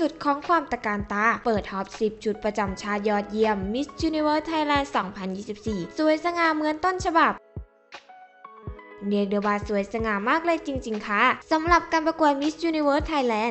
สุดของความตะการตา เปิดท็อป 10 ชุดประจำชาติยอดเยี่ยม Miss Universe Thailand 2024 สวยสง่าเหมือนต้นฉบับ เรียกได้ว่าสวยสง่ามากเลยจริง ๆ ค่ะสำหรับการประกวด Miss Universe Thailand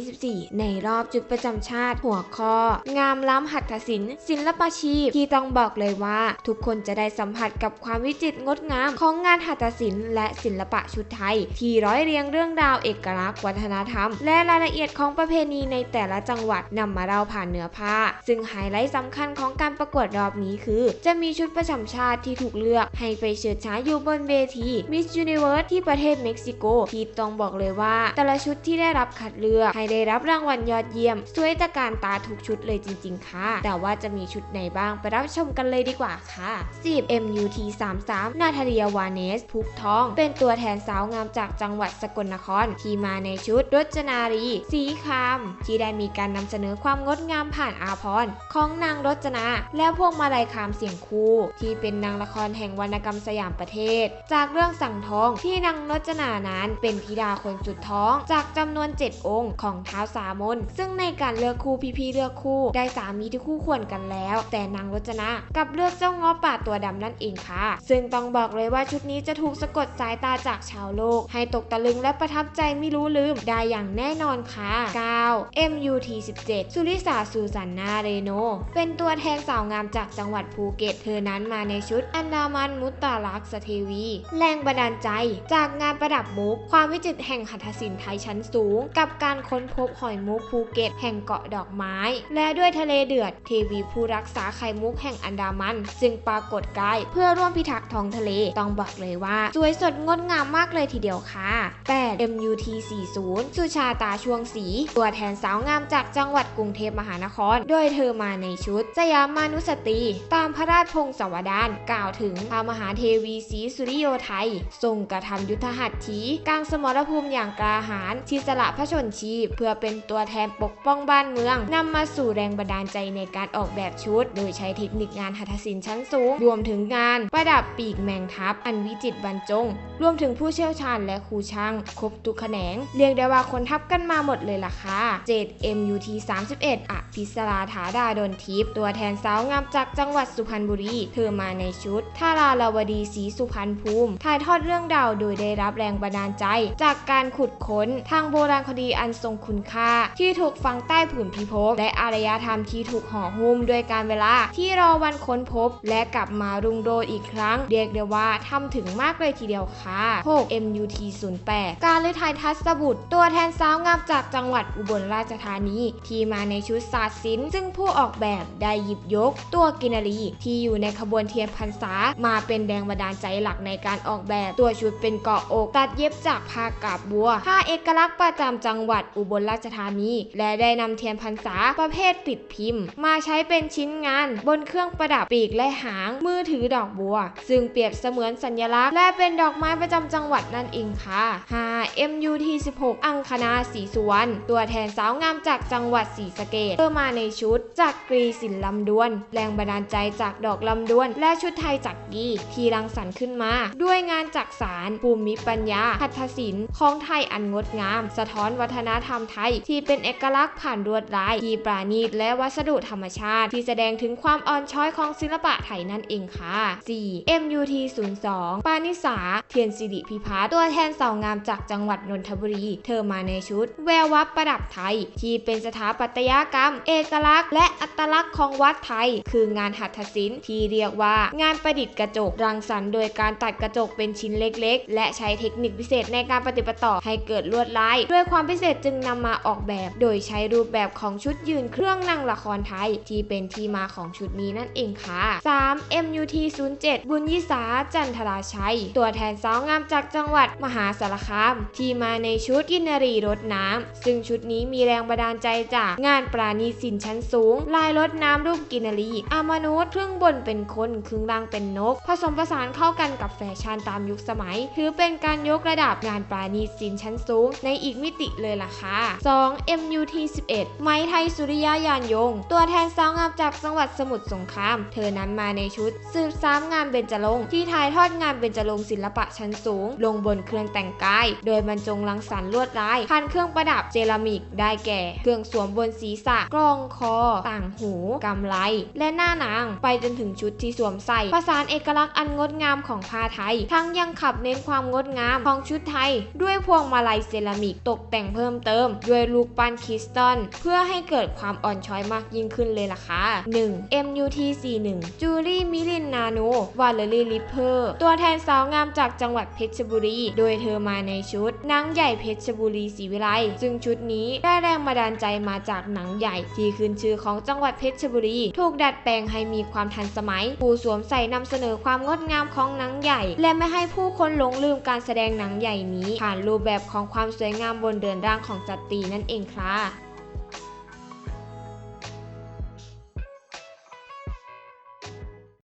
2024 ในรอบจุดประจำชาติหัวข้อ งามล้ำหัตถศิลป์ศิลปชีพ ที่ต้องบอกเลยว่า ทุกคนจะได้สัมผัสกับความวิจิตรงดงามของงานหัตถศิลป์และศิลปะชุดไทย ที่ร้อยเรียงเรื่องราวเอกลักษณ์วัฒนธรรม และรายละเอียดของประเพณีในแต่ละจังหวัดนำมาเล่าผ่านเนื้อผ้า ซึ่งไฮไลท์สำคัญของการประกวดรอบนี้คือ จะมีชุดประจำชาติที่ถูกเลือกให้ไปเฉิดฉายอยู่บนเวที Miss Universe ที่ประเทศเม็กซิโกที่ต้องบอกเลยว่า แต่ละชุดที่ได้รับคัดเลือก ให้ได้รับรางวัลยอดเยี่ยม สวยตะการตาทุกชุดเลยจริง ๆ ค่ะ แต่ว่าจะมีชุดไหนบ้างไปรับชมกันเลยดีกว่าค่ะ10 MUT 33นาทาเลียวาเนสพุกทอง เป็นตัวแทนสาวงามจากจังหวัดสกลนคร ที่มาในชุดรจนารี สีครามที่ได้มีการนำเสนอความงดงามผ่านอาพรของนางรจนา และพวกมาลัยคามเสียงคู่ ที่เป็นนางละครแห่งวรรณกรรมสยามประเทศ จากเรื่องางสั่งทองที่นางรจนานั้นเป็นธิดาคนสุดท้อง จากจำนวน 7 องค์ของท้าวสามนซึ่งในการเลือกคู่พี่ๆเลือกคู่ได้สามีที่คู่ควรกันแล้ว แต่นางรจนากับเลือกเจ้าง้อป่าตัวดำนั่นเองค่ะ ซึ่งต้องบอกเลยว่าชุดนี้จะถูกสะกดสายตาจากชาวโลก ให้ตกตะลึงและประทับใจไม่รู้ลืมได้อย่างแน่นอนค่ะ9 MUT 17สุริสาสูสันนาเรโน เป็นตัวแทนสาวงามจากจังหวัดภูเก็ต เธอนั้นมาในชุดอันดามันมุตตาลักษเทวีแรงบันดาลใจ จากงานประดับมุก ความวิจิตรแห่งหัตถศิลป์ไทยชั้นสูง กับการค้นพบหอยมุกภูเก็ต แห่งเกาะดอกไม้ และด้วยทะเลเดือด เทวีผู้รักษาไข่มุกแห่งอันดามัน ซึ่งปรากฏกายเพื่อร่วมพิทักษ์ท้องทะเล ต้องบอกเลยว่า สวยสดงดงามมากเลยทีเดียวค่ะ 8 MUT 40สุชาตาช่วงสี ตัวแทนสาวงามจากจังหวัดกรุงเทพมหานคร โดยเธอมาในชุดสยามานุสตรี ตามพระราชพงศาวดารกล่าวถึงพระมหาเทวีศรีสุริโยไทยทรงกระทำยุทธหัตถีกลางสมรภูมิอย่างกล้าหาญที่สละพระชนชีพ เพื่อเป็นตัวแทนปกป้องบ้านเมืองนำมาสู่แรงบันดาลใจในการออกแบบชุด โดยใช้เทคนิคงานหัตถศิลป์ชั้นสูง รวมถึงงานประดับปีกแมงทับ อันวิจิตรบรรจง รวมถึงผู้เชี่ยวชาญและครูช่างครบทุกแขนง เรียกได้ว่าคนทับกันมาหมดเลยล่ะค่ะ7 MUT 31อภิสราธาดาดนทิพย์ตัวแทนสาวงามจากจังหวัดสุพรรณบุรี เธอมาในชุดทาราลาวดีศรีสุพรรณภูมิถ่ายทอดเรื่องราวโดยได้รับแรงบันดาลใจ จากการขุดค้นทางโบราณคดีอันทรงคุณค่า ที่ถูกฝังใต้ผืนพิภพและอารยธรรมที่ถูกห่อหุ้มด้วยการเวลาที่รอวันค้นพบ และกลับมารุ่งโรจน์อีกครั้ง เรียกได้ว่าทำถึงมากเลยทีเดียวค่ะ6 MUT 08การฤทัยทัศบุตร ตัวแทนสาวงามจากจังหวัดอุบลราชธานีที่มาในชุดศาสศิลป์ซึ่งผู้ออกแบบได้หยิบยก ตัวกินรีที่อยู่ในขบวนเทียนพรรษามาเป็นแรงบันดาลใจหลักในการออกแบบตัวชุดเป็นเกาะอกตัดเย็บจากผ้ากาบบัวผ้าเอกลักษณ์ประจำจังหวัดอุบลราชธานี และได้นำเทียนพรรษาประเภทติดพิมพ์ มาใช้เป็นชิ้นงาน บนเครื่องประดับปีกและหาง มือถือดอกบัว ซึ่งเปรียบเสมือนสัญลักษณ์ และเป็นดอกไม้ประจำจังหวัดนั่นเองค่ะ 5 MUT 16 อังคณาศรีสุวรรณตัวแทนสาวงามจากจังหวัดศรีสะเกษเพื่อมาในชุดจากกรีสินลำดวน แรงบันดาลใจจากดอกลำดวน และชุดไทยจักรีที่รังสรรค์ขึ้นมา ด้วยงานจักสารภูมิปัญญาหัตถศิลป์ของไทยอันงดงาม สะท้อนวัฒนธรรมไทย ที่เป็นเอกลักษณ์ผ่านลวดลายที่ปราณีตและวัสดุธรรมชาติ ที่แสดงถึงความอ่อนช้อยของศิลปะไทยนั่นเองค่ะ 4 MUT 02ปานิสา เทียนสิริพิพัฒน์ตัวแทนสาวงามจากจังหวัดนนทบุรี เธอมาในชุด แวววับประดับไทย ที่เป็นสถาปัตยกรรม เอกลักษณ์ และอัตลักษณ์ของวัดไทย คืองานหัตถศิลป์ที่เรียกว่างานประดิษฐ์กระจกรังสรรค์โดยการตัดกระจกเป็นชิ้นเล็กๆ และใช้เทคนิคพิเศษในการปฏิบัติต่อให้เกิดลวดลาย ด้วยความพิเศษจึงนำมาออกแบบ โดยใช้รูปแบบของชุดยืนเครื่องนั่งละครไทย ที่เป็นที่มาของชุดนี้นั่นเองค่ะ 3 MUT 07บุญยิสาจันทราชัย ตัวแทนสาวงามจากจังหวัดมหาสารคาม ที่มาในชุดกินนรีรดน้ำซึ่งชุดนี้มีแรงบันดาลใจจากงานปราณีศิลชั้นสูง ลายรดน้ำรูปกินนรีอามนุษย์ครึ่งบนเป็นคนครึ่งล่างเป็นนก ผสมผสานเข้ากันกับแฟชั่นตามามยุคสมัย ถือเป็นการยกระดับงานปราณีตศิลป์ชั้นสูง ในอีกมิติเลยล่ะค่ะ 2. MUT 11 ไม้ไทยสุริยายานยง ตัวแทนสาวงามจากจังหวัดสมุทรสงคราม เธอนั้นมาในชุด สืบสามงานเบญจรงค์ที่ถ่ายทอดงานเบญจรงค์ศิลปะชั้นสูง ลงบนเครื่องแต่งกาย โดยบรรจงรังสรรค์ลวดลายผ่านเครื่องประดับเจลามิกได้แก่ เครื่องสวมบนศีรษะกลองคอ ต่างหูกำไลและหน้านาง ไปจนถึงชุดที่สวมใส่ ประสานเอกลักษณ์อันงดงามของผ้าไทยทังยังขับเน้นความงดงามของชุดไทย ด้วยพวงมาลัยเซรามิกตกแต่งเพิ่มเติม ด้วยลูกปั้นคริสตัลเพื่อให้เกิดความอ่อนช้อยมากยิ่งขึ้นเลยล่ะค่ะ 1. MUT 41จูลี่มิลินนาโนวาเลรีลิปเพอร์ตัวแทนสาวงามจากจังหวัดเพชรบุรี โดยเธอมาในชุดนางใหญ่เพชรบุรีศรีวิไลซึ่งชุดนี้ได้แรงบันดาลใจมาจากหนังใหญ่ที่ขึ้นชื่อของจังหวัดเพชรบุรี ถูกดัดแปลงให้มีความทันสมัย ผู้สวมใส่นำเสนอความงดงามของหนังใหญ่ และไม่ให้ผู้คนหลงลืมการแสดงหนังใหญ่นี้ ผ่านรูปแบบของความสวยงามบนเดือนร่างของสตตีนั่นเองค่ะ